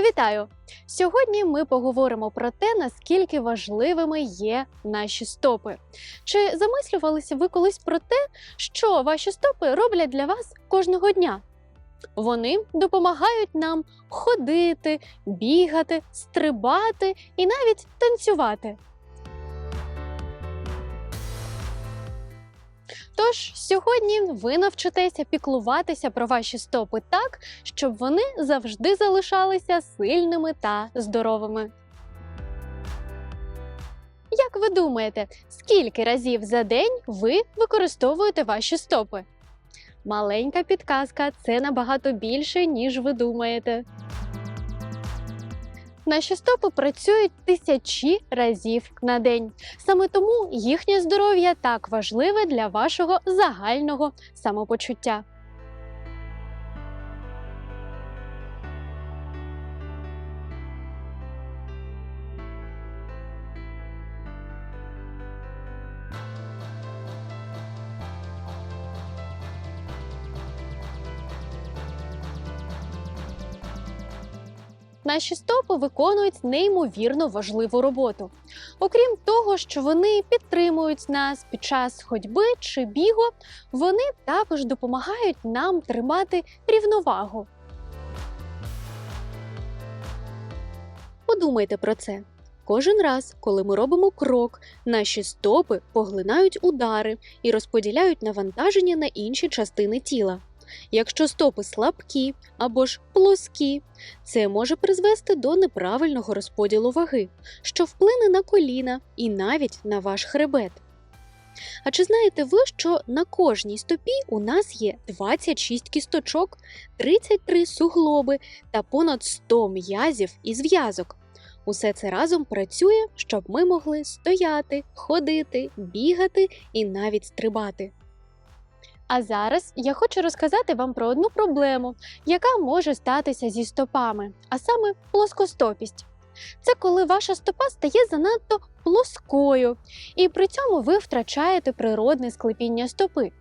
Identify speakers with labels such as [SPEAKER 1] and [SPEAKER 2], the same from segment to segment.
[SPEAKER 1] Вітаю! Сьогодні ми поговоримо про те, наскільки важливими є наші стопи. Чи замислювалися ви колись про те, що ваші стопи роблять для вас кожного дня? Вони допомагають нам ходити, бігати, стрибати і навіть танцювати. Тож сьогодні ви навчитеся піклуватися про ваші стопи так, щоб вони завжди залишалися сильними та здоровими. Як ви думаєте, скільки разів за день ви використовуєте ваші стопи? Маленька підказка це набагато більше, ніж ви думаєте. Наші стопи працюють тисячі разів на день. Саме тому їхнє здоров'я так важливе для вашого загального самопочуття. Наші стопи виконують неймовірно важливу роботу. Окрім того, що вони підтримують нас під час ходьби чи бігу, вони також допомагають нам тримати рівновагу. Подумайте про це. Кожен раз, коли ми робимо крок, наші стопи поглинають удари і розподіляють навантаження на інші частини тіла. Якщо стопи слабкі або ж плоскі, це може призвести до неправильного розподілу ваги, що вплине на коліна і навіть на ваш хребет. А чи знаєте ви, що на кожній стопі у нас є 26 кісточок, 33 суглоби та понад 100 м'язів і зв'язок? Усе це разом працює, щоб ми могли стояти, ходити, бігати і навіть стрибати. А зараз я хочу розказати вам про одну проблему, яка може статися зі стопами, а саме плоскостопість. Це коли ваша стопа стає занадто плоскою, і при цьому ви втрачаєте природне склепіння стопи.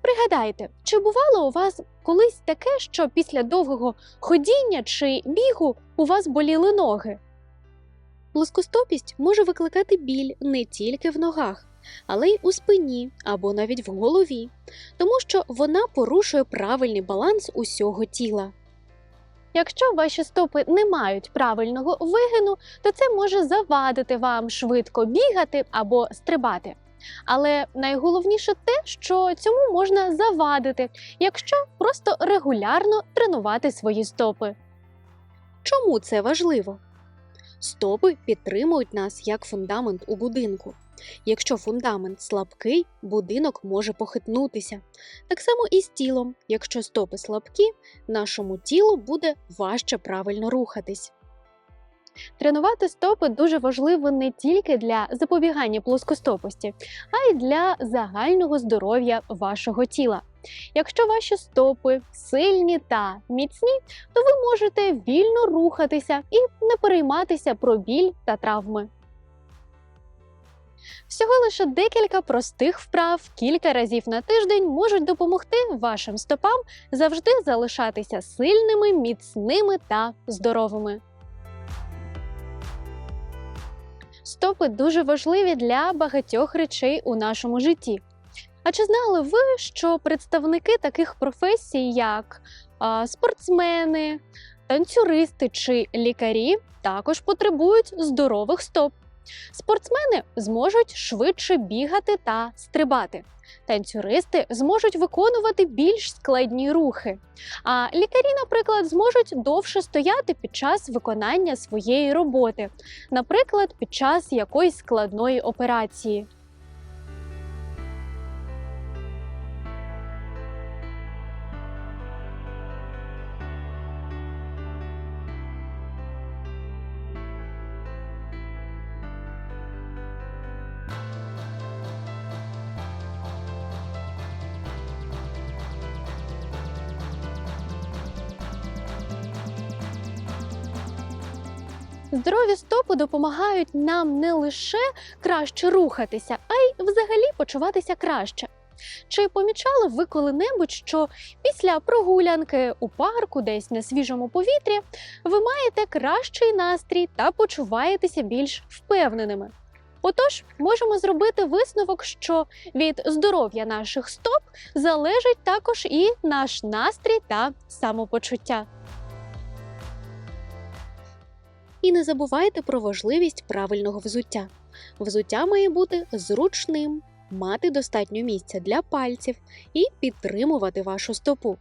[SPEAKER 1] Пригадайте, чи бувало у вас колись таке, що після довгого ходіння чи бігу у вас боліли ноги? Плоскостопість може викликати біль не тільки в ногах, але й у спині або навіть в голові, тому що вона порушує правильний баланс усього тіла. Якщо ваші стопи не мають правильного вигину, то це може завадити вам швидко бігати або стрибати. Але найголовніше те, що цьому можна завадити, якщо просто регулярно тренувати свої стопи. Чому це важливо? Стопи підтримують нас як фундамент у будинку. Якщо фундамент слабкий, будинок може похитнутися. Так само і з тілом. Якщо стопи слабкі, нашому тілу буде важче правильно рухатись. Тренувати стопи дуже важливо не тільки для запобігання плоскостопості, а й для загального здоров'я вашого тіла. Якщо ваші стопи сильні та міцні, то ви можете вільно рухатися і не перейматися про біль та травми. Всього лише декілька простих вправ кілька разів на тиждень можуть допомогти вашим стопам завжди залишатися сильними, міцними та здоровими. Стопи дуже важливі для багатьох речей у нашому житті. А чи знали ви, що представники таких професій, як а, спортсмени, танцюристи чи лікарі, також потребують здорових стоп? Спортсмени зможуть швидше бігати та стрибати. Танцюристи зможуть виконувати більш складні рухи. А лікарі, наприклад, зможуть довше стояти під час виконання своєї роботи, наприклад, під час якоїсь складної операції. Здорові стопи допомагають нам не лише краще рухатися, а й взагалі почуватися краще. Чи помічали ви коли-небудь, що після прогулянки у парку, десь на свіжому повітрі, ви маєте кращий настрій та почуваєтеся більш впевненими? Отож, можемо зробити висновок, що від здоров'я наших стоп залежить також і наш настрій та самопочуття. І не забувайте про важливість правильного взуття. Взуття має бути зручним, мати достатньо місця для пальців і підтримувати вашу стопу.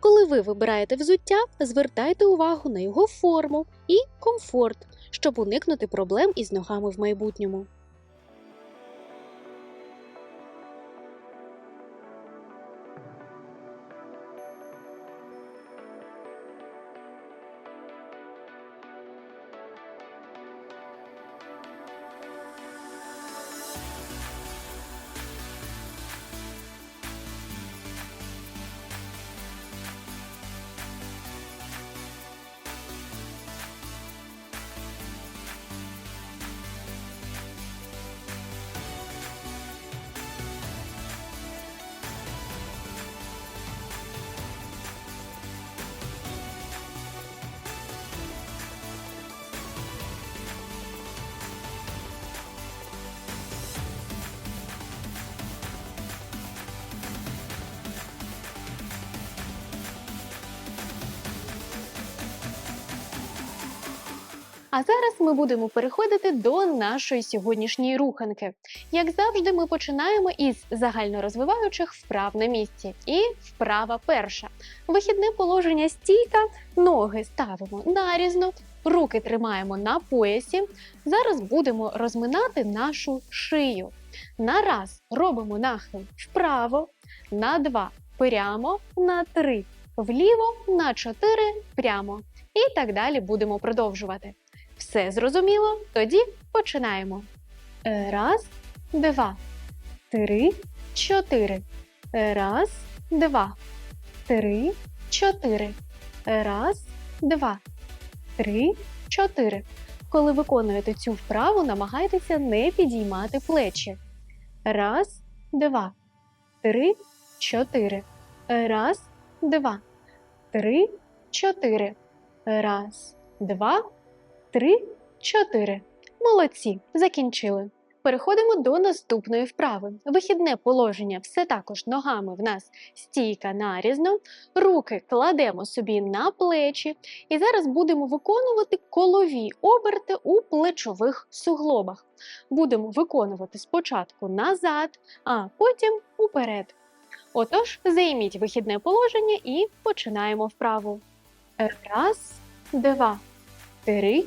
[SPEAKER 1] Коли ви вибираєте взуття, звертайте увагу на його форму і комфорт, щоб уникнути проблем із ногами в майбутньому. А зараз ми будемо переходити до нашої сьогоднішньої руханки. Як завжди, ми починаємо із загальнорозвиваючих вправ на місці. І вправа перша. Вихідне положення стійка, ноги ставимо нарізно, руки тримаємо на поясі. Зараз будемо розминати нашу шию. На раз робимо нахил вправо, на два прямо, на три вліво, на чотири прямо. І так далі будемо продовжувати. Все зрозуміло? Тоді починаємо. Е, Раз, два, три, чотири. Е, Раз, два, три, чотири. Е, Раз, два, три, чотири. Коли виконуєте цю вправу, намагайтеся не підіймати плечі. Раз, два, три, чотири. Раз, два, три, чотири. Раз, два, Три, чотири. Молодці, закінчили. Переходимо до наступної вправи. Вихідне положення все також ногами в нас стійка нарізно. Руки кладемо собі на плечі. І зараз будемо виконувати колові оберти у плечових суглобах. Будемо виконувати спочатку назад, а потім уперед. Отож, займіть вихідне положення і починаємо вправу. Раз, два, три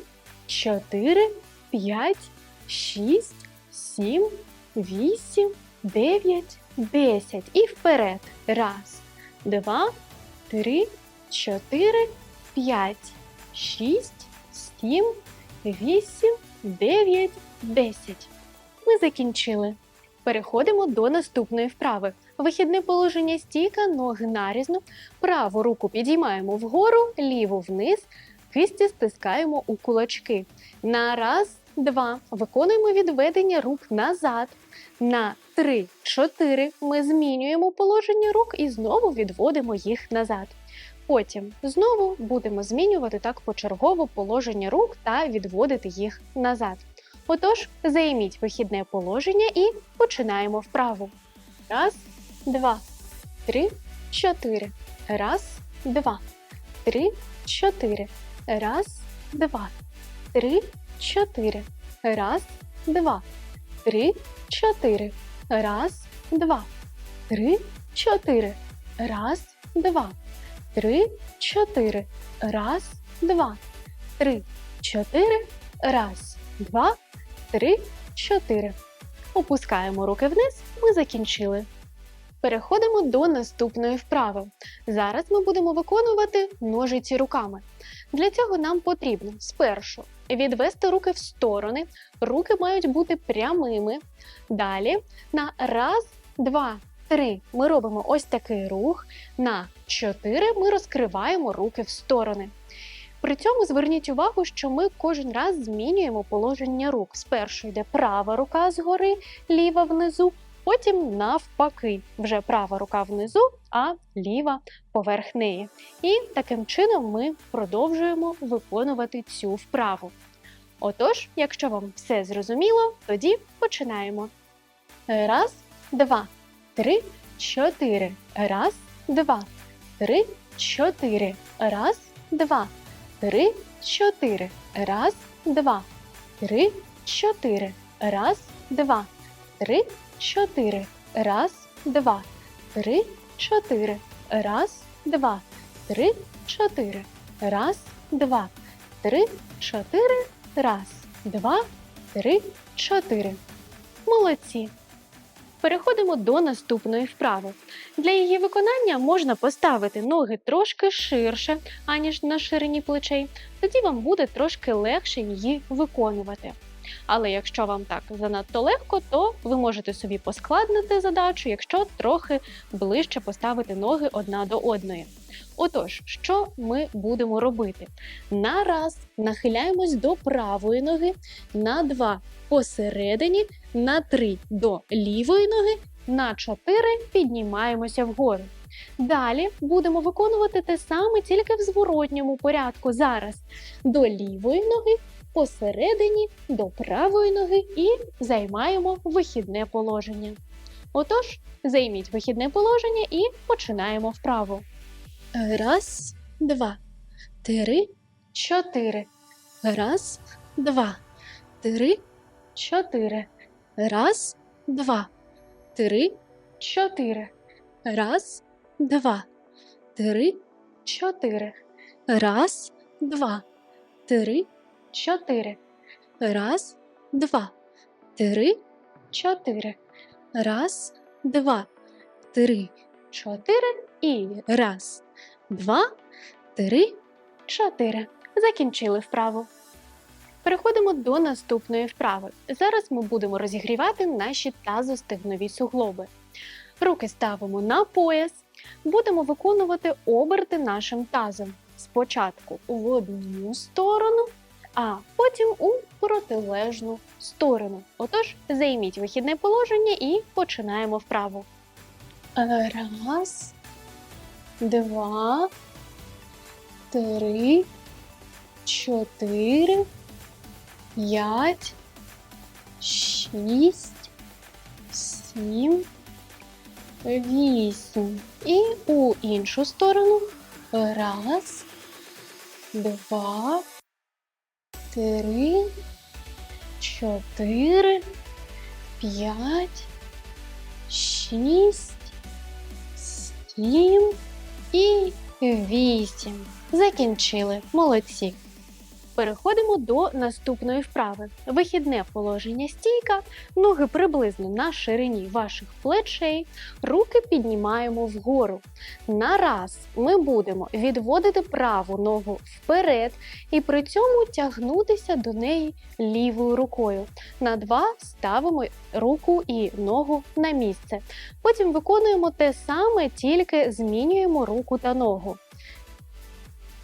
[SPEAKER 1] чотири, п'ять, шість, сім, вісім, дев'ять, десять. І вперед. Раз, два, три, чотири, п'ять, шість, сім, вісім, дев'ять, десять. Ми закінчили. Переходимо до наступної вправи. Вихідне положення стійка, ноги нарізно. Праву руку підіймаємо вгору, ліву вниз, Кисті стискаємо у кулачки. На раз, два. Виконуємо відведення рук назад. На три, чотири. Ми змінюємо положення рук і знову відводимо їх назад. Потім знову будемо змінювати так почергово положення рук та відводити їх назад. Отож, займіть вихідне положення і починаємо вправу. Раз, два, три, чотири. Раз, два, три, чотири. Раз, два, три, чотири. Раз, два, три, чотири. Раз, два, три, чотири. Раз, два, три, чотири. Раз, два, три, чотири. Раз, два, три, чотири. Опускаємо руки вниз. Ми закінчили. Переходимо до наступної вправи. Зараз ми будемо виконувати ножиці руками. Для цього нам потрібно спершу відвести руки в сторони, руки мають бути прямими. Далі на раз, два, три ми робимо ось такий рух. На чотири ми розкриваємо руки в сторони. При цьому зверніть увагу, що ми кожен раз змінюємо положення рук. Спершу йде права рука згори, ліва внизу, потім навпаки, вже права рука внизу, а ліва поверх неї. І таким чином ми продовжуємо виконувати цю вправу. Отож, якщо вам все зрозуміло, тоді починаємо. Раз, два, три, чотири. Раз, два, три, чотири. Раз, два, три, чотири. Раз, два, три, чотири. Раз, два, три, чотири. Раз, два, три, чотири. Раз, два, три, чотири. Раз, два, три, чотири. Раз, два, три, чотири. Молодці. Переходимо до наступної вправи. Для її виконання можна поставити ноги трошки ширше, аніж на ширині плечей. Тоді вам буде трошки легше її виконувати. Але якщо вам так занадто легко, то ви можете собі поскладнити задачу, якщо трохи ближче поставити ноги одна до одної. Отож, що ми будемо робити? На раз нахиляємось до правої ноги, на два посередині, на три до лівої ноги, на чотири піднімаємося вгору. Далі будемо виконувати те саме, тільки в зворотньому порядку. Зараз до лівої ноги, посередині, до правої ноги і займаємо вихідне положення. Отож, займіть вихідне положення і починаємо вправу. Раз, два, три, чотири. Раз, два, три, чотири. Раз, два, три, чотири. Раз, два, три, чотири. Раз, два, три, чотири. Раз, два, три, чотири. Раз, два, три, чотири. І раз, два, три, чотири. Закінчили вправу. Переходимо до наступної вправи. Зараз ми будемо розігрівати наші тазостегнові суглоби. Руки ставимо на пояс, будемо виконувати оберти нашим тазом. Спочатку в одну сторону, а потім у протилежну сторону. Отож, займіть вихідне положення і починаємо вправу. Раз, два, три, чотири, п'ять, шість, сім, вісім. І у іншу сторону. Раз, два, три, чотири, п'ять, шість, сім і вісім. Закінчили. Молодці. Переходимо до наступної вправи. Вихідне положення стійка, ноги приблизно на ширині ваших плечей, руки піднімаємо вгору. На раз ми будемо відводити праву ногу вперед і при цьому тягнутися до неї лівою рукою. На два ставимо руку і ногу на місце. Потім виконуємо те саме, тільки змінюємо руку та ногу.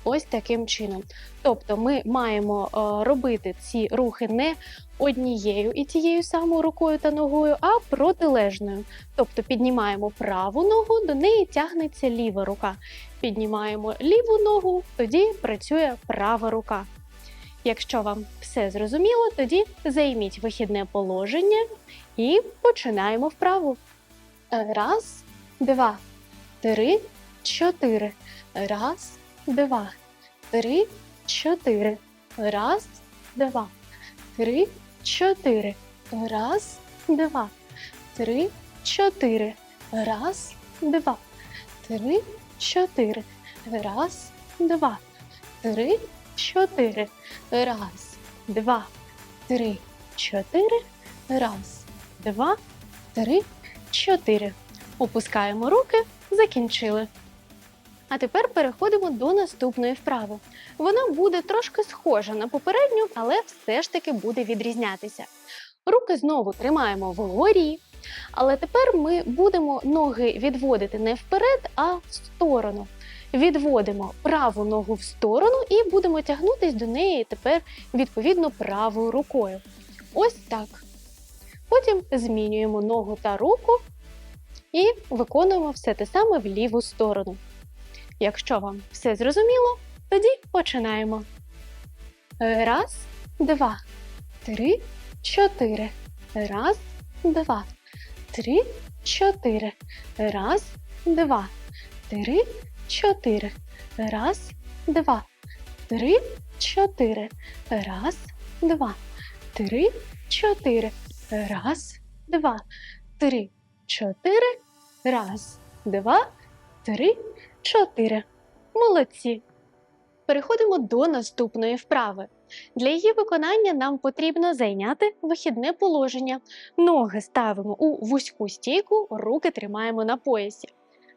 [SPEAKER 1] Ось таким чином. Тобто ми маємо е, робити ці рухи не однією і тією самою рукою та ногою, а протилежною. Тобто піднімаємо праву ногу, до неї тягнеться ліва рука. Піднімаємо ліву ногу, тоді працює права рука. Якщо вам все зрозуміло, тоді займіть вихідне положення і починаємо вправу. Раз, два, три, чотири. Раз, два, три, чотири. Раз, два, три, чотири. Раз, два, три, чотири. Раз, два, три, чотири. Раз, два, три, чотири. Раз, два, три, чотири. Раз, два, три, чотири. Опускаємо руки, закінчили. А тепер переходимо до наступної вправи. Вона буде трошки схожа на попередню, але все ж таки буде відрізнятися. Руки знову тримаємо вгорі, але тепер ми будемо ноги відводити не вперед, а в сторону. Відводимо праву ногу в сторону і будемо тягнутись до неї тепер відповідно правою рукою. Ось так. Потім змінюємо ногу та руку і виконуємо все те саме в ліву сторону. Якщо вам все зрозуміло, тоді починаємо. Раз, два, три, чотири. Раз, два, три, чотири. Раз, два, три, чотири. Раз, два, три, чотири. Раз, два, три, чотири. Раз, два, три, чотири. Раз, два, три, чотири. Молодці. Переходимо до наступної вправи. Для її виконання нам потрібно зайняти вихідне положення. Ноги ставимо у вузьку стійку, руки тримаємо на поясі.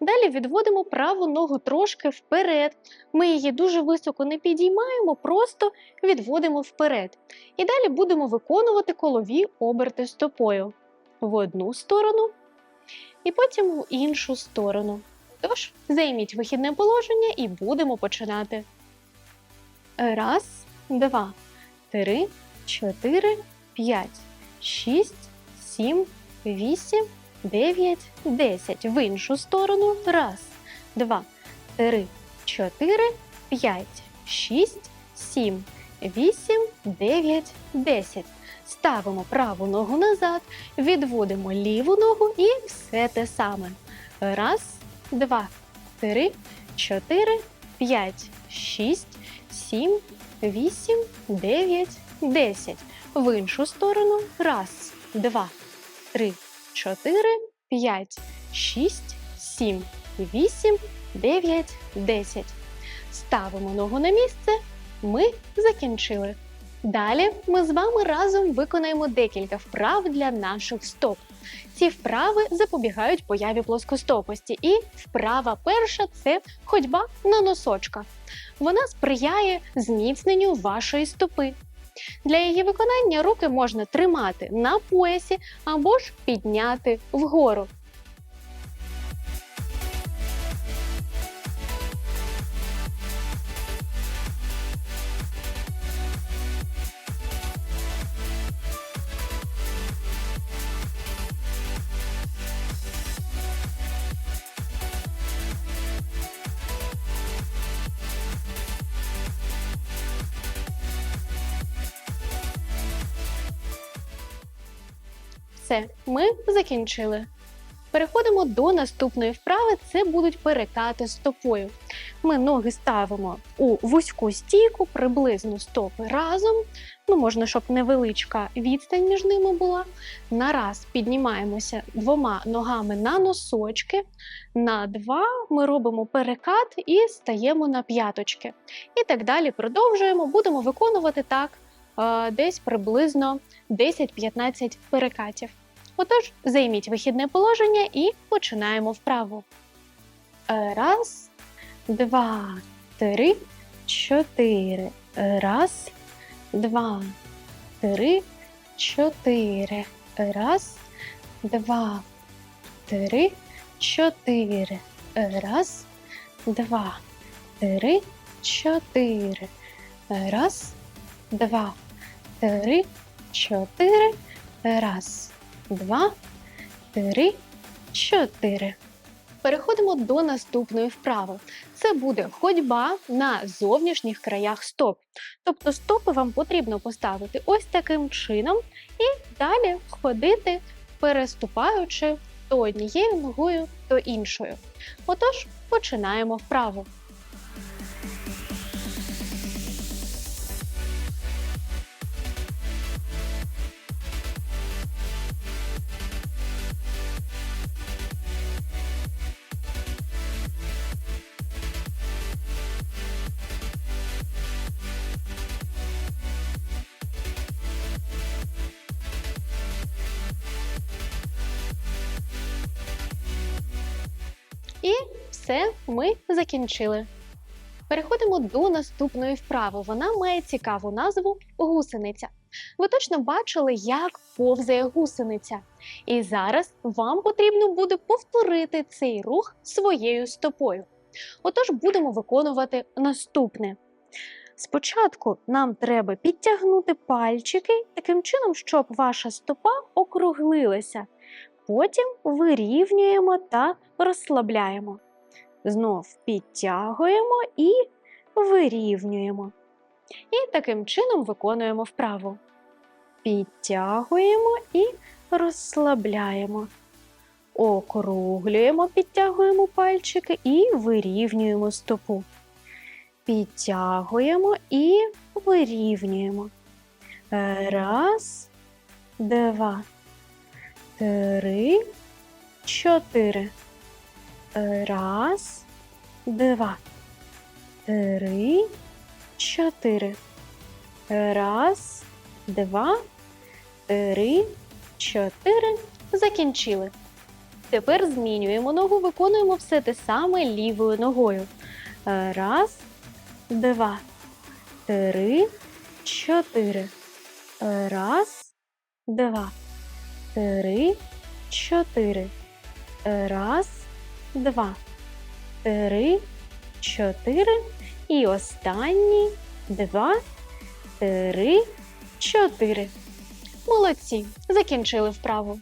[SPEAKER 1] Далі відводимо праву ногу трошки вперед. Ми її дуже високо не підіймаємо, просто відводимо вперед. І далі будемо виконувати колові оберти стопою в одну сторону і потім в іншу сторону. Тож, займіть вихідне положення і будемо починати. Раз, два, три, чотири, п'ять, шість, сім, вісім, дев'ять, десять. В іншу сторону. Раз, два, три, чотири, п'ять, шість, сім, вісім, дев'ять, десять. Ставимо праву ногу назад, відводимо ліву ногу і все те саме. Раз, два, три, чотири, п'ять, шість, сім, вісім, дев'ять, десять. В іншу сторону. Раз, два, три, чотири, п'ять, шість, сім, вісім, дев'ять, десять. Ставимо ногу на місце. Ми закінчили. Далі ми з вами разом виконаємо декілька вправ для наших стоп. Ці вправи запобігають появі плоскостопості. І вправа перша це ходьба на носочках. Вона сприяє зміцненню вашої стопи. Для її виконання руки можна тримати на поясі або ж підняти вгору. Все, ми закінчили. Переходимо до наступної вправи. Це будуть перекати стопою. Ми ноги ставимо у вузьку стійку, приблизно стопи разом. Ну, можна, щоб невеличка відстань між ними була. Нараз піднімаємося двома ногами на носочки. На два ми робимо перекат і стаємо на п'яточки. І так далі продовжуємо. Будемо виконувати так е, десь приблизно 10-15 перекатів. Отож, займіть вихідне положення і починаємо вправу. Е, Раз, два, три, чотири. Раз, два, три, чотири. Раз, два, три, чотири. Раз, два, три, чотири. Раз, два, три, чотири. Раз, два, три, чотири. Переходимо до наступної вправи. Це буде ходьба на зовнішніх краях стоп. Тобто стопи вам потрібно поставити ось таким чином і далі ходити, переступаючи то однією ногою, то іншою. Отож, починаємо вправу. І все, ми закінчили. Переходимо до наступної вправи. Вона має цікаву назву гусениця. Ви точно бачили, як повзає гусениця. І зараз вам потрібно буде повторити цей рух своєю стопою. Отож, будемо виконувати наступне. Спочатку нам треба підтягнути пальчики таким чином, щоб ваша стопа округлилася. Потім вирівнюємо та розслабляємо. Знов підтягуємо і вирівнюємо. І таким чином виконуємо вправу. Підтягуємо і розслабляємо. Округлюємо, підтягуємо пальчики і вирівнюємо стопу. Підтягуємо і вирівнюємо. Раз, два, три, чотири. Раз, два, три, чотири. Раз, два, три, чотири. Закінчили. Тепер змінюємо ногу, виконуємо все те саме лівою ногою. Раз, два, три, чотири. Раз, два, три, чотири. Раз, два, три, чотири. І останні два, три, чотири. Молодці! Закінчили вправу.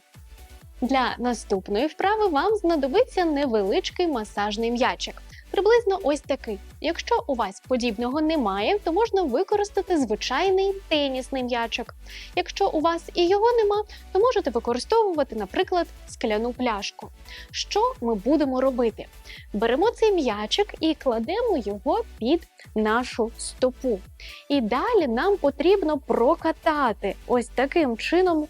[SPEAKER 1] Для наступної вправи вам знадобиться невеличкий масажний м'ячик. Приблизно ось такий. Якщо у вас подібного немає, то можна використати звичайний тенісний м'ячик. Якщо у вас і його нема, то можете використовувати, наприклад, скляну пляшку. Що ми будемо робити? Беремо цей м'ячик і кладемо його під нашу стопу. І далі нам потрібно прокатати ось таким чином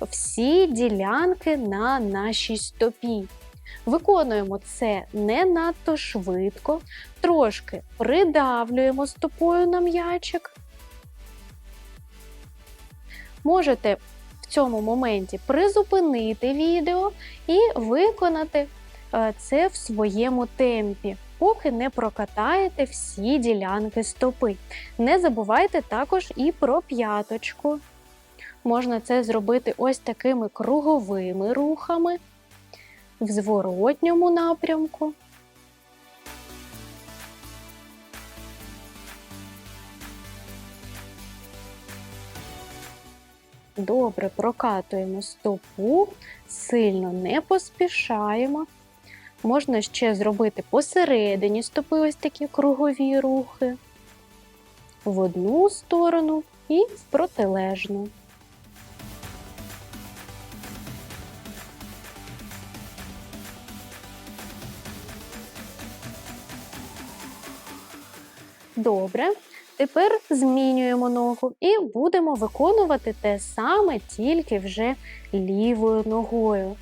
[SPEAKER 1] всі ділянки на нашій стопі. Виконуємо це не надто швидко, трошки придавлюємо стопою на м'ячик. Можете в цьому моменті призупинити відео і виконати е, це в своєму темпі, поки не прокатаєте всі ділянки стопи. Не забувайте також і про п'яточку. Можна це зробити ось такими круговими рухами в зворотньому напрямку. Добре прокатуємо стопу, сильно не поспішаємо. Можна ще зробити посередині стопи ось такі кругові рухи в одну сторону і в протилежну. Добре. Тепер змінюємо ногу і будемо виконувати те саме, тільки вже лівою ногою.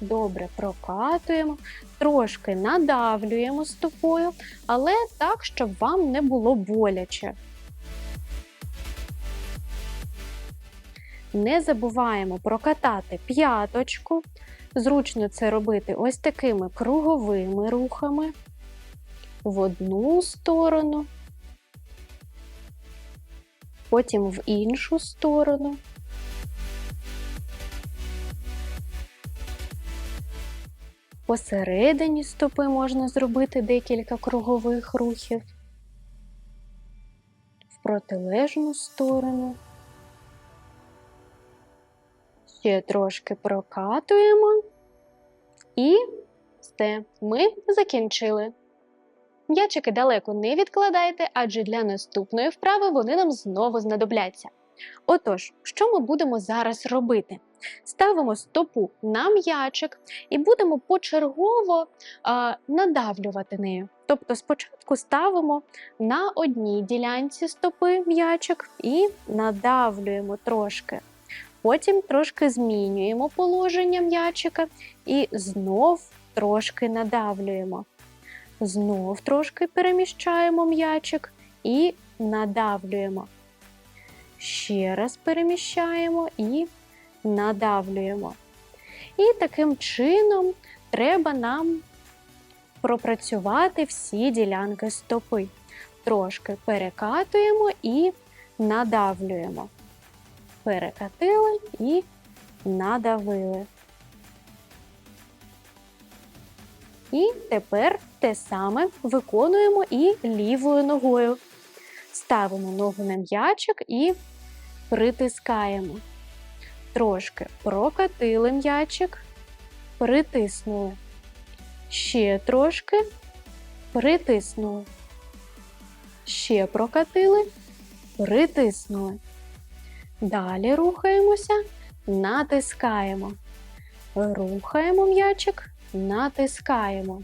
[SPEAKER 1] Добре прокатуємо, трошки надавлюємо стопою, але так, щоб вам не було боляче. Не забуваємо прокатати п'яточку. Зручно це робити ось такими круговими рухами в одну сторону, потім в іншу сторону. Посередині стопи можна зробити декілька кругових рухів, в протилежну сторону. Ще трошки прокатуємо. І все, ми закінчили. М'ячики далеко не відкладайте, адже для наступної вправи вони нам знову знадобляться. Отож, що ми будемо зараз робити? Ставимо стопу на м'ячик і будемо почергово а, надавлювати нею. Тобто спочатку ставимо на одній ділянці стопи м'ячик і надавлюємо трошки. Потім трошки змінюємо положення м'ячика і знов трошки надавлюємо. Знов трошки переміщаємо м'ячик і надавлюємо. Ще раз переміщаємо і надавлюємо. І таким чином треба нам пропрацювати всі ділянки стопи. Трошки перекатуємо і надавлюємо перекатили і надавили. І тепер те саме виконуємо і лівою ногою. Ставимо ногу на м'ячик і притискаємо. Трошки прокатили м'ячик, притиснули. Ще трошки притиснули. Ще прокатили, притиснули. Далі рухаємося, натискаємо. Рухаємо м'ячик, натискаємо.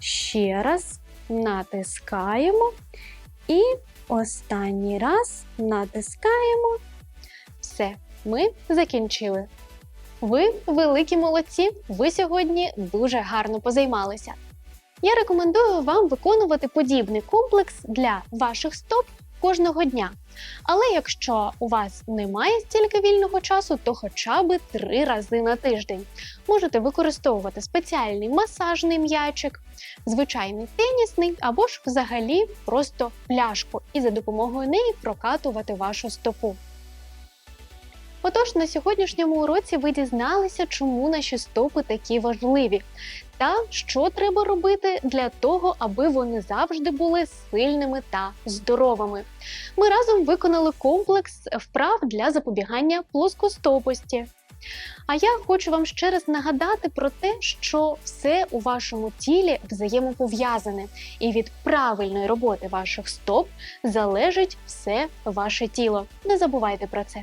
[SPEAKER 1] Ще раз натискаємо. І останній раз натискаємо. Все, ми закінчили. Ви великі молодці! Ви сьогодні дуже гарно позаймалися. Я рекомендую вам виконувати подібний комплекс для ваших стоп кожного дня. Але якщо у вас немає стільки вільного часу, то хоча б три рази на тиждень. Можете використовувати спеціальний масажний м'ячик, звичайний тенісний або ж взагалі просто пляшку і за допомогою неї прокатувати вашу стопу. Отож, на сьогоднішньому уроці ви дізналися, чому наші стопи такі важливі, та що треба робити для того, аби вони завжди були сильними та здоровими. Ми разом виконали комплекс вправ для запобігання плоскостопості. А я хочу вам ще раз нагадати про те, що все у вашому тілі взаємопов'язане, і від правильної роботи ваших стоп залежить все ваше тіло. Не забувайте про це.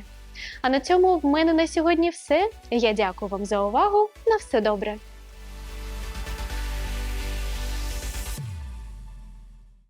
[SPEAKER 1] А на цьому в мене на сьогодні все. Я дякую вам за увагу. На все добре.